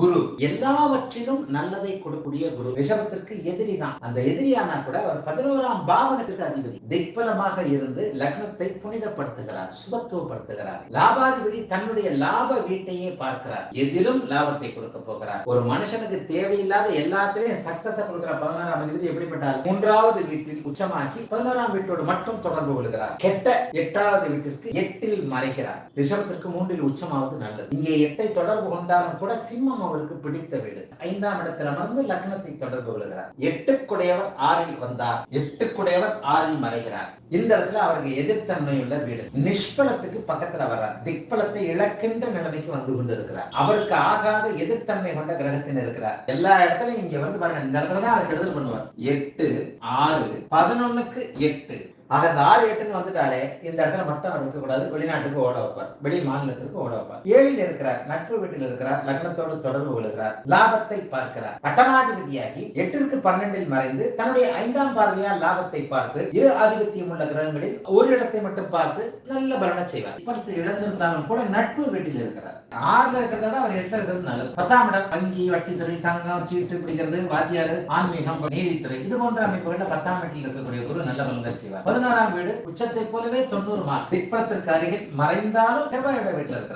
குரு. எல்லாவற்றிலும் நல்லதை கொடுக்கக்கூடிய குரு. ரிஷபத்திற்கு எதிரி தான். அந்த எதிரியானா கூட அவர் பதினோராம் பாவகத்திற்கு அதிபதி. திக்பலமாக இருந்து லக்னத்தை புனிதப்படுத்துகிறார் சுபத்துவப்படுத்துகிறார். லாபாதிபதி தன்னுடைய லாப வீட்டையே பார்க்கிறார். எதிலும் லாபத்தை கொடுக்க போகிறார். ஒரு மனுஷனுக்கு தேவையில்லாத எல்லாத்திலையும் சக்சஸ் கொடுக்கிற பதினோராம் அதிபதி எப்படிப்பட்டால் மூன்றாவது வீட்டில் உச்சமாகி பதினோராம் வீட்டோடு மட்டும் தொடர்பு கொள்கிறார். கெட்ட எட்டாவது வீட்டிற்கு எட்டில் மறைகிறார். ரிஷபத்திற்கு மூன்றில் உச்சமாவது நல்லது. இங்கே எட்டை தொடர்பு கொண்டாலும் கூட சிம்மம் அவருக்கு பிடித்த வீடு. ஐந்தாம் இடத்தில் அமர்ந்து லக்னத்தை தொடர்பு கொள்கிறார். எட்டுக்குடையவர் ஆறில் வந்தார். எட்டுக்குடையவர் ஆறில் மறைகிறார். இந்த இடத்துல அவருக்கு எதிர்த்தன்மை உள்ள வீடு. நிஷ்பலத்துக்கு பக்கத்துல வர்றார். திக்பலத்தை இழக்கின்ற நிலைமைக்கு வந்து கொண்டு இருக்கிறார் அவருக்கு ஆகாத எதிர்த்தன்மை கொண்ட கிரகத்தில் இருக்கிறார். எல்லா இடத்துலயும் இங்க வந்து பாருங்க இந்த இடத்துல தான் அவர் கெடுதல் பண்ணுவார். எட்டு ஆறு பதினொன்னுக்கு எட்டு. ஆக இந்த ஆறு எட்டுன்னு வந்துட்டாலே இந்த இடத்துல மட்டும் அவர் இருக்கக்கூடாது. வெளிநாட்டுக்கு ஓட வைப்பார். வெளி மாநிலத்திற்கு ஓட வைப்பார். ஏழில் இருக்கிறார் நட்பு வீட்டில் இருக்கிறார் லக்னத்தோடு தொடர்பு கொள்கிறார் லாபத்தை பார்க்கிறார். பட்டமாதிபதியாகி எட்டிற்கு பன்னெண்டில் மறைந்து தன்னுடைய ஐந்தாம் பார்வையால் லாபத்தை பார்த்து இரு ஆதிபத்தியம் உள்ள கிரகங்களில் ஒரு இடத்தை மட்டும் பார்த்து நல்ல பலனை செய்வார். இப்படி இழந்திருந்தாலும் கூட நட்பு வீட்டில் இருக்கிறார். ஆறுல இருக்கிறத விட அவர் எட்டுல இருக்கிறது நல்லது. பத்தாம் இடம் வங்கி வட்டித்துறை தங்கம் சீட்டு பிடிக்கிறது வாத்தியாறு ஆன்மீகம் நீதித்துறை இது போன்ற அமைப்புகள்ல பத்தாம் வீட்டில் இருக்கக்கூடிய குரு நல்ல பலன்கள் செய்வார். பதினாறாம் வீடு உச்சத்தை போலவே தொண்ணூறு மார்க். திக்பலத்திற்கு அருகில் மறைந்தாலும் செவ்வாயோட வீட்டில் இருக்கிறார்.